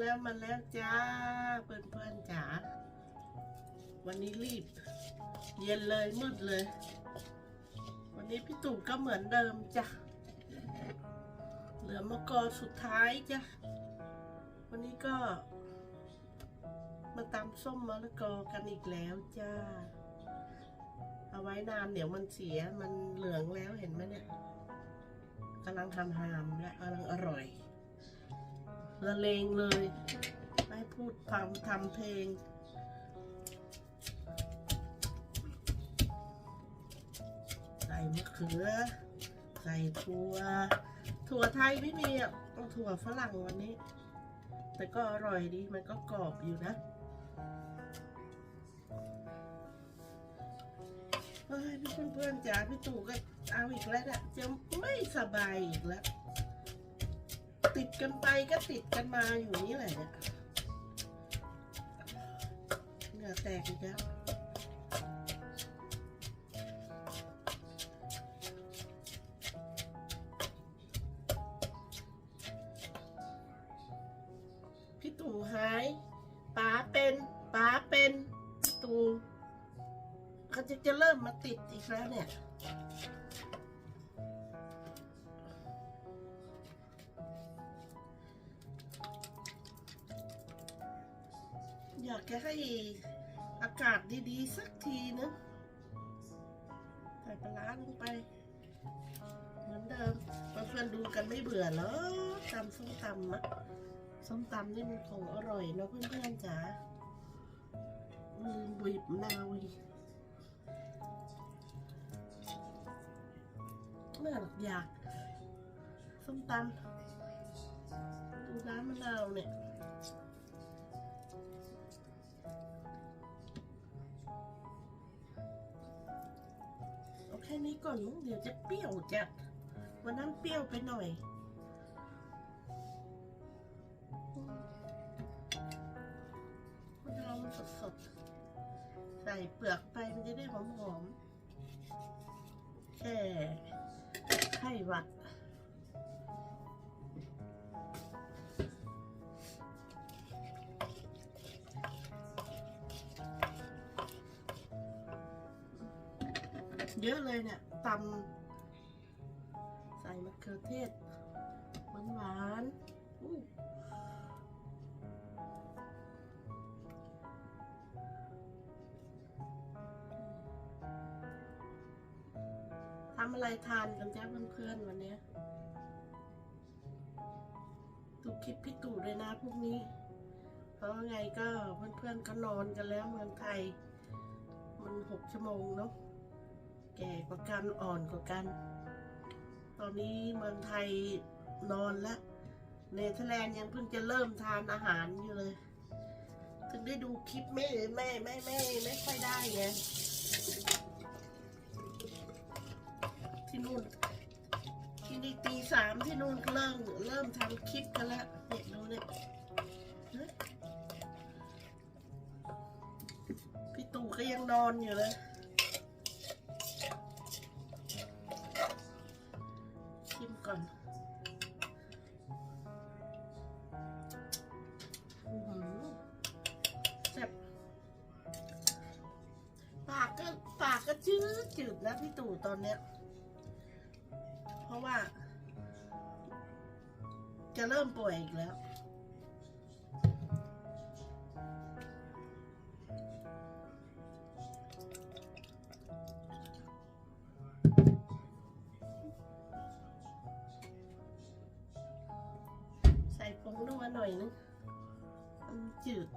แล้วมาแล้วจ้าเพื่อนๆจ๋าวันนี้รีบ เย็นเลยมืดเลย วันนี้พี่ตู่ก็เหมือนเดิมจ้ะเหลือมะกอสุดท้ายจ้ะวันนี้ก็ มาตำส้มมะละกอกันอีกแล้วจ้าเอาไว้นานเดี๋ยวมันเสียมันเหลืองแล้วเห็นไหมเนี่ยกำลังทำหามและกำลังอร่อย ละเลงเลยไม่พูดทำทำเพลง ใส่มะเขือ ใส่ถั่ว ถั่วไทยไม่มีอะต้องถั่วฝรั่งวันนี้ แต่ก็อร่อยดี มันก็กรอบอยู่นะเฮ้ยเพื่อนๆจ๋าพี่ตู่ก็เอาอีกแล้วอะจะไม่สบายอีกแล้ว ติดกันไปก็ติดกันมาอยู่นี่แหละเหงื่อแตกอีกแล้วพี่ตู่หายป๋าเป็นป๋าเป็นพี่ตู่เขาจะจะเริ่มมาติดอีกแล้วเนี่ย จะให้อากาศดีๆ สักทีนะใส่ปลาร้าลงไป เหมือนเดิมเพื่อนๆดูกันไม่เบื่อเหรอตำส้มตำอะส้มตำนี่มันคงอร่อยเนะเพื่อนๆจ๋าลืมบีบมะนาวอีกเมื่อหรอกอยากส้มตำดูน้ำมะนาวเนี่ย นี้ก่อนเดี๋ยวจะเปรี้ยวจัดวันนั้นเปรี้ยวไปหน่อยมะนาวมันสดๆใส่เปลือกไปมันจะได้หอมๆแค่ เยอะเลยเนี่ยตำใส่มะเขือเทศหวานหวานๆทำอะไรทานกันจ้าเพื่อนๆวันนี้ยดูคลิปพี่ตู่เลยนะพวกนี้ เพราะไงก็เพื่อนๆเขานอนกันแล้วเมืองไทย มันหกชั่วโมงเนาะ แก่กว่ากันอ่อนกว่ากัน ตอนนี้เมืองไทยนอนแล้วเนเธอร์แลนด์ยังเพิ่งจะเริ่มทานอาหารอยู่เลย ถึงได้ดูคลิปไม่ไม่ไม่ไม่ไม่ค่อยได้ไงที่นู่นที่นี่ตีสามที่นู่นเริ่มเริ่มทำคลิปกันแล้วเนี่ยดูเนี่ยพี่ตู่ก็ยังนอนอยู่เลย ก่อนแซ่บปากก็ปากก็จืดจืดนะพี่ตู่ตอนเนี้ย เพราะว่า จะเริ่มป่วยอีกแล้ว จืด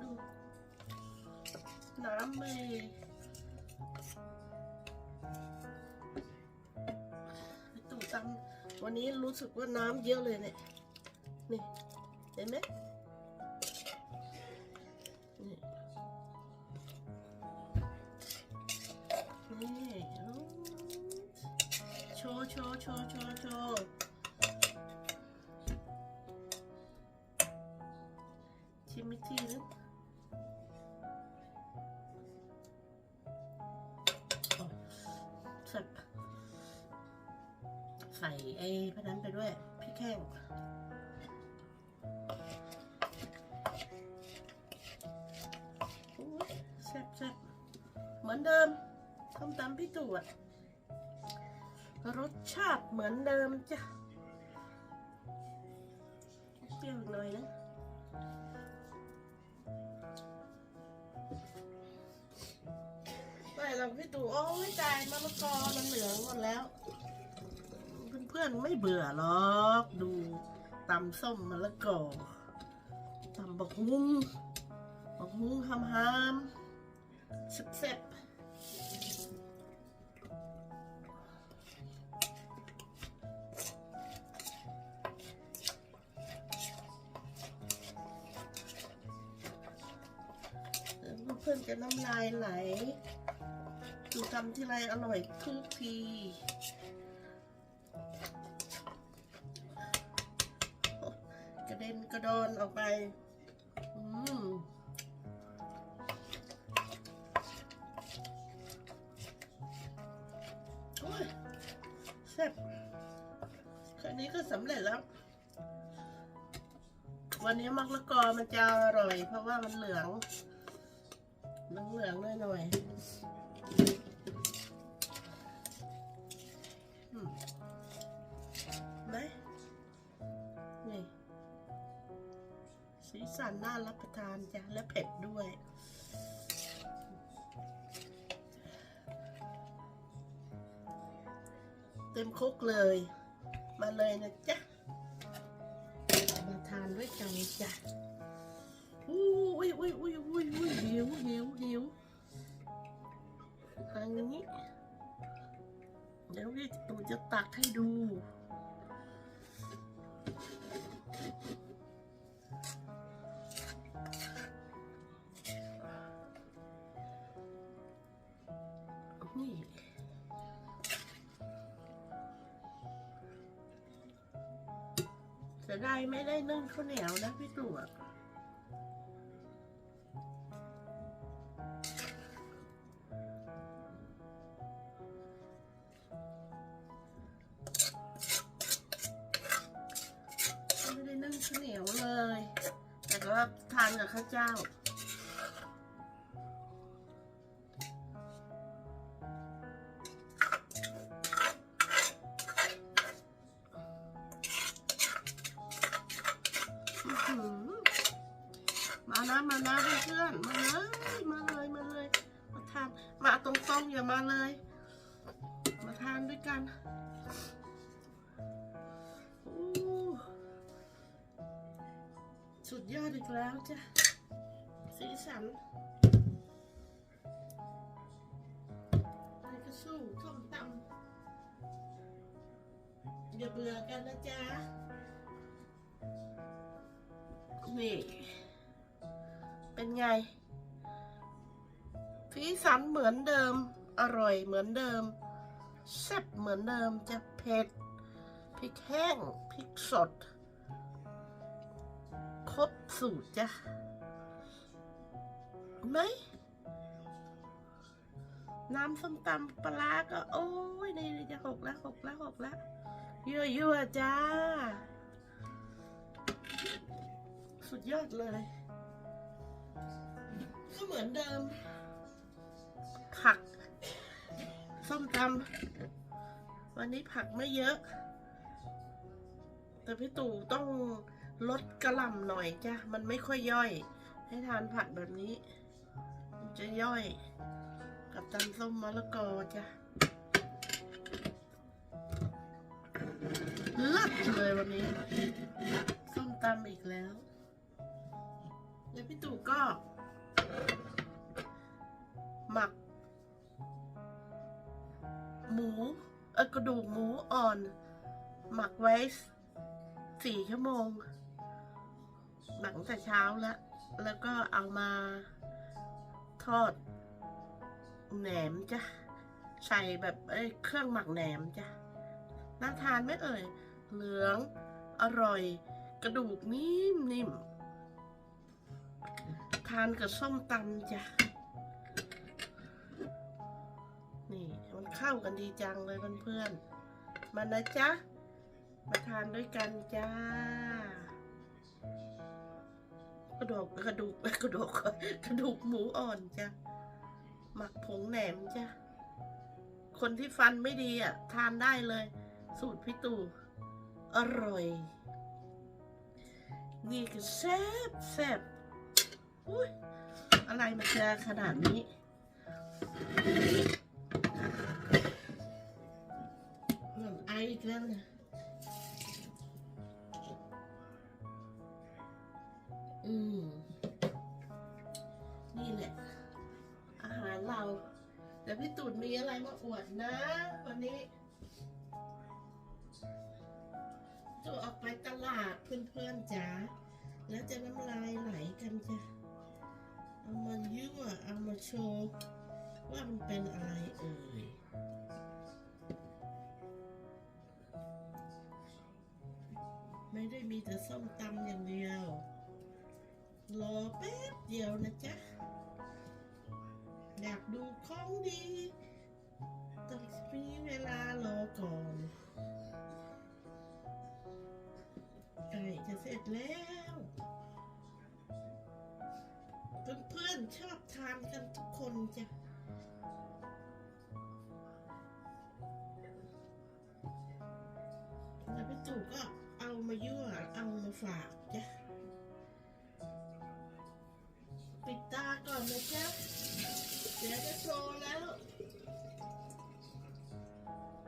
ดูน้ำเลยตู่ตำวันนี้รู้สึกว่าน้ำเยอะเลยเนี่ย นี่ เห็นไหม โชว์โชว์โชว์โชว์โชว์มอีกทีนึงสร็จใส่ไอ้พนั้นไปด้วยพริกแห้งแซ่บแซ่บเหมือนเดิมส้มตำพี่ตู่อะ รสชาติเหมือนเดิมจ้ะเปรี้ยวหน่อยนะไม่หรอกพี่ตู่โอ้ยตายมะละกอมันเหลืองหมดแล้ว เพื่อนๆไม่เบื่อหรอกดูตำส้มมะละกอตำบักฮุ้งบักฮุ้งฮามฮามๆแซ่บๆ น้ำลายไหลดูทำที่ไรอร่อยทุกทีกระเด็นกระดอนออกไป อืมโอ้ยแซ่บแค่นี้ก็สำเร็จแล้ว วันนี้มะละกอมันจะอร่อย เพราะว่ามันเหลือง เหลืองเหลืองหน่อยหน่อยไหมนี่ สีสันน่ารับประทานจ้ะ และเผ็ดด้วยเต็มครกเลย มาเลยนะจ๊ะ มาทานด้วยกันจ้ะ อุ้ยอุ้ยอุ้ยอุ้ยอุ้ยหิวหิวหิวทางนี้เดี๋ยวพี่ตู่จะตักให้ดูนี่เสียดายไม่ได้นึ่งข้าวเหนียวนะพี่ตู่ เจ้าอื้อหือมานะมานะเพื่อนมาเลยมาเลยมาเลย มาทานมาตรงๆอย่ามาเลย มาทานด้วยกันสุดยอดอีกแล้วจ้ะ สีสันไปกระสู้ส้มตำอย่าเบื่อกันนะจ๊ะ นี่ เป็นไงสีสันเหมือนเดิม อร่อยเหมือนเดิมแซ่บเหมือนเดิมจะเผ็ดพริกแห้งพริกสด ครบสูตรจ้ะ ไหม น้ำส้มตำปลาก็ โอ้ยนี่จะหกแล้วหกแล้วหกแล้วยั่วๆจ้า สุดยอดเลยก็เหมือนเดิม ผัก ส้มตำวันนี้ผักไม่เยอะ แต่พี่ตู่ต้องลดกระหล่ำหน่อยจ้ะ มันไม่ค่อยย่อย ให้ทานผัดแบบนี้ จะย่อย กับตำส้มมะละกอจ้ะลิศเลยวันนี้ ส้มตำอีกแล้ว แล้วพี่ตู่ก็ หมัก หมูเอกระดูกหมูอ่อน หมักไว้สี่ชั่วโมงหมักตั้งแต่เช้าแล้ว แล้วก็เอามา ทอดแหนมจ้ะใส่แบบเอ้ยเครื่องหมักแหนมจ้ะน่าทานไหมเอ่ย เหลือง อร่อย กระดูกนิ่มนิ่มทานกับส้มตำจ้ะ นี่มันเข้ากันดีจังเลยเพื่อนๆ มานะจ๊ะ มาทานด้วยกันจ้า กระดูกกระดูกกระดูกกระดูกหมูอ่อนจ้ะหมักผงแหนมจ้ะคนที่ฟันไม่ดีอะ ทานได้เลย สูตรพี่ตู่อร่อย นี่คือแซ่บแซ่บอุ้ยอะไรมันจะขนาดนี้เหมือนไออีกแล้เนี่ย ม นี่แหละ อาหารเราเดี๋ยวพี่ตูนมีอะไรมาอวดนะ วันนี้จะออกไปตลาดเพื่อนๆจ๋าแล้วจะน้ำลายไหลกันจ้ะเอามายั่วเอามาโชว์ว่ามันเป็นอะไรเอ่ยไม่ได้มีแต่ส้มตำอย่างเดียว รอแป๊บเดียวนะจ๊ะ อยากดูของดี ต้องมีเวลารอก่อนไก่จะเสร็จแล้วเพื่อนๆชอบทานกันทุกคนจ้ะแล้วพี่ตู่ก็เอามายั่วเอามาฝากจ้ะ อนนะจ๊ะเดี๋ยวจะโชว์แล้ว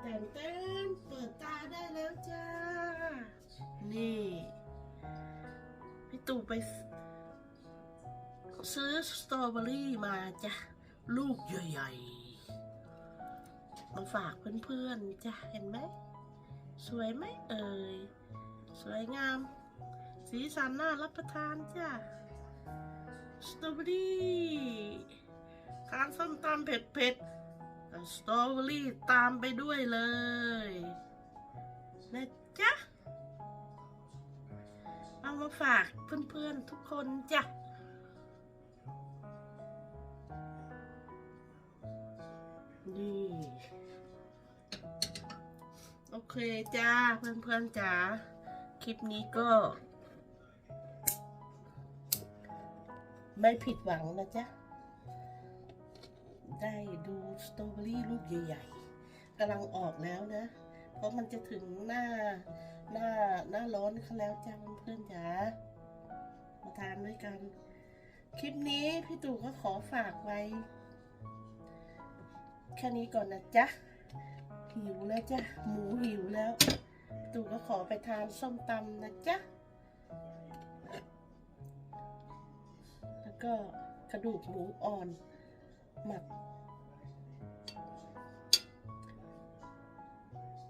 แต่งเต้นเปิดตาได้แล้วจ้า นี่ พี่ตู่ไป ซื้อสตรอเบอรี่มาจ้ะ ลูกใหญ่ๆ มาฝากเพื่อนๆจ้ะ เห็นไหม สวยไหมเอ่ย สวยงาม สีสันน่ารับประทานจ้ะ สตรอเบอรี่ทานส้มตำเผ็ดๆสตรอเบอรี่ตามไปด้วยเลยนะจ๊ะ เอามาฝากเพื่อนๆทุกคนจ้ะนี่โอเคจ้าเพื่อนๆจ๋าคลิปนี้ก็ ไม่ผิดหวังนะจ๊ะ ได้ดูสตรอเบอรี่ลูกใหญ่ๆกำลังออกแล้วนะ เพราะมันจะถึงหน้าหน้าหน้าร้อนเขาแล้วจ้าเพื่อนๆจ๋ามาทานด้วยกัน คลิปนี้พี่ตู่ก็ขอฝากไว้ แค่นี้ก่อนนะจ๊ะ หิวแล้วจ้ะ หมูหิวแล้ว ตู่ก็ขอไปทานส้มตำนะจ๊ะ ก็กระดูกหมูอ่อน หมัก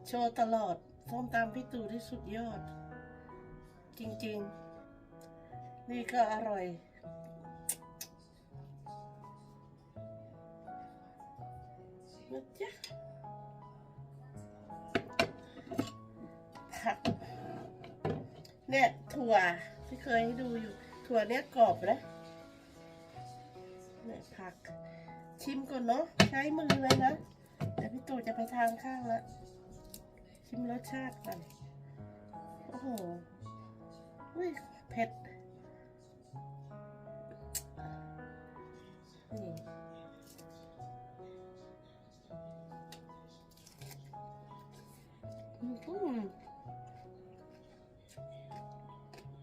โชว์ตลอดส้มตำพี่ตู่ที่สุดยอด จริงๆ นี่ก็อร่อย นะจ๊ะผักเนี่ยถั่วที่เคยให้ดูอยู่ ถั่วเนี่ยกรอบแล้วเนี่ย ชิมก่อนเนาะใช้มือเลยนะเดี๋ยวพี่ตู่จะไปทางข้างล้วชิมรสชาติก่อนโอ้โหอุ้ยเผ็ดนี่อืม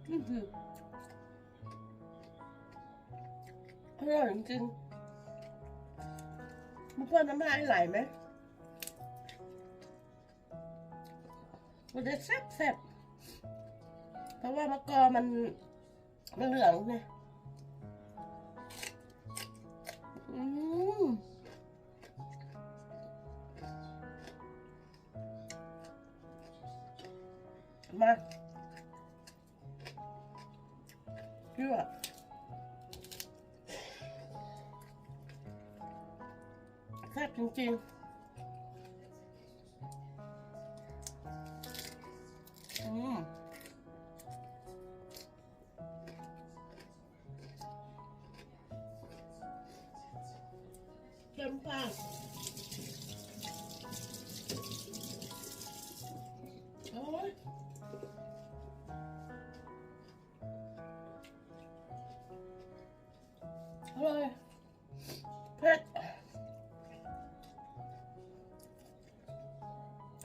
อืมอืมอร่อยจริง ๆมุกว่าน้ำลายไหลไหมมันจะแซ่บแซ่บเพราะว่ามะกอมันมันเหลืองเนี่ยอืมมายั่วแจริงๆ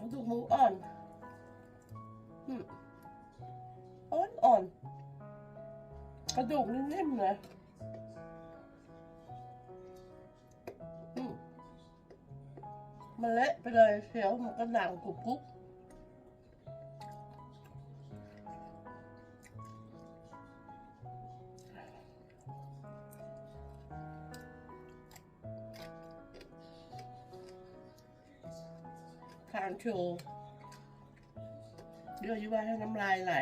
กระดูกหมูอ่อนอ่อนอ่อน กระดูกนิ่มๆเลยมมันเละไปเลยเสียวมันก็หนังกรุบกรุบานโชว์เดี๋ยวยิ่ว่าให้น้ำลายไหล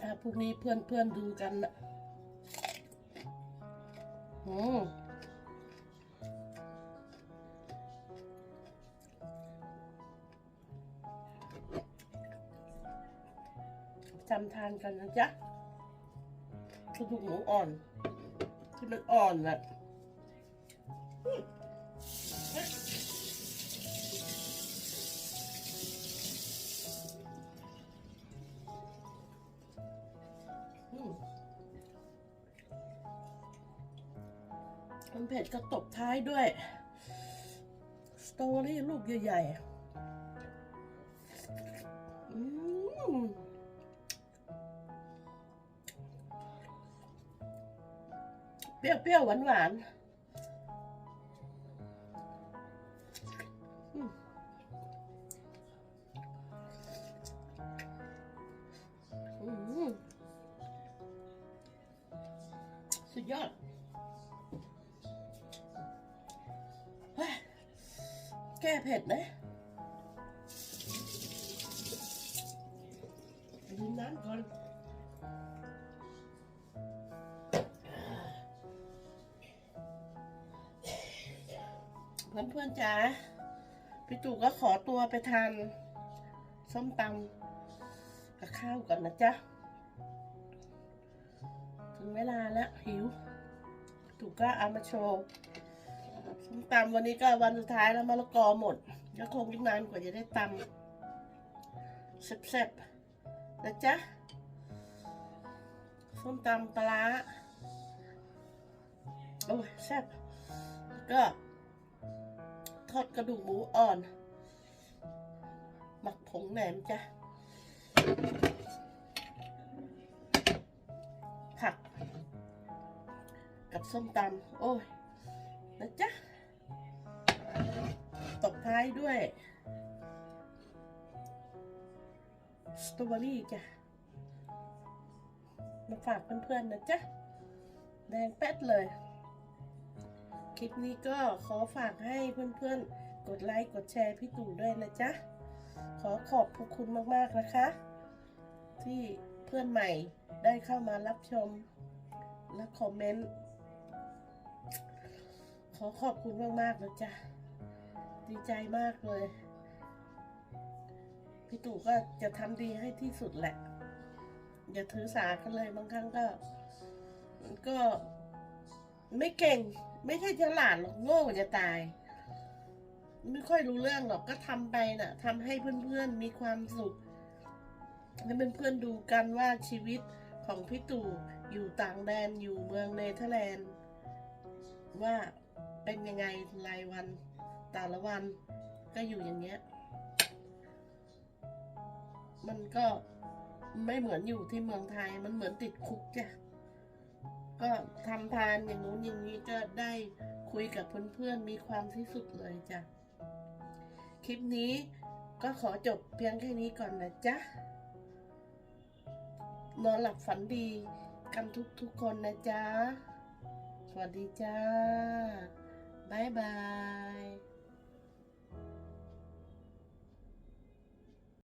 ถ้าพรุ่งนี้เพื่อนเพื่อนดูกันนะอืมจำทานกันนะจ๊ะกระดูกหมูอ่อน ที่มันอ่อนน่ะ ก็ตบท้ายด้วย สตอรี่ลูกใหญ่ๆอืมเปรี้ยวๆ หวานๆสุดยอด แก้เผ็ดนะดื่มน้ำก่อนเพื่อนๆจ๋าพี่ตู่ก็ขอตัวไปทานส้มตำกับข้าวก่อนนะจ๊ะ ถึงเวลาแล้วหิวตู่ก็เอามาโชว์ ส้มตำวันนี้ก็วันสุดท้ายแล้วมะละกอหมด ก็คงอีกนานกว่าจะได้ตำแซ่บๆนะจ๊ะส้มตำปลาร้าโอ้ยแซ่บก็ทอดกระดูกหมูอ่อน หมักผงแหนมจ้ะผัก กับส้มตำโอ้ย นะจ๊ะตกท้ายด้วยสตรอเบอรี่จ้ะ มาฝากเพื่อนๆนะจ๊ะ แดงแป๊ดเลย คลิปนี้ก็ขอฝากให้เพื่อนๆ กดไลค์ กดแชร์พี่ตู่ด้วยนะจ๊ะ ขอขอบพระคุณมากๆนะคะ ที่เพื่อนใหม่ได้เข้ามารับชมและคอมเมนต์ อขอบคุณมากๆนะจ๊ะดีใจมากเลย พี่ตู่ก็จะทำดีให้ที่สุดแหละ อย่าถือสากันเลยบางครั้งก็ มันก็ไม่เก่ง ไม่ใช่ฉลาดหรอกโง่จะตาย ไม่ค่อยรู้เรื่องหรอกก็ทำไปน่ะทำให้เพื่อนๆมีความสุขให้เพื่อนๆดูกันว่าชีวิตของพี่ตู่อยู่ต่างแดนอยู่เมืองเนเธอร์แลนด์ว่า เป็นยังไงรายวันแต่ละวันก็อยู่อย่างเงี้ย มันก็ไม่เหมือนอยู่ที่เมืองไทย มันเหมือนติดคุกจ้ะก็ทำทานอย่างนู้นอย่างนี้ก็ได้คุยกับเพื่อนๆมีความที่สุดเลยจ้ะ คลิปนี้ก็ขอจบเพียงแค่นี้ก่อนนะจ๊ะ นอนหลับฝันดีกันทุกๆคนนะจ๊ะ สวัสดีจ้า Bye-bye.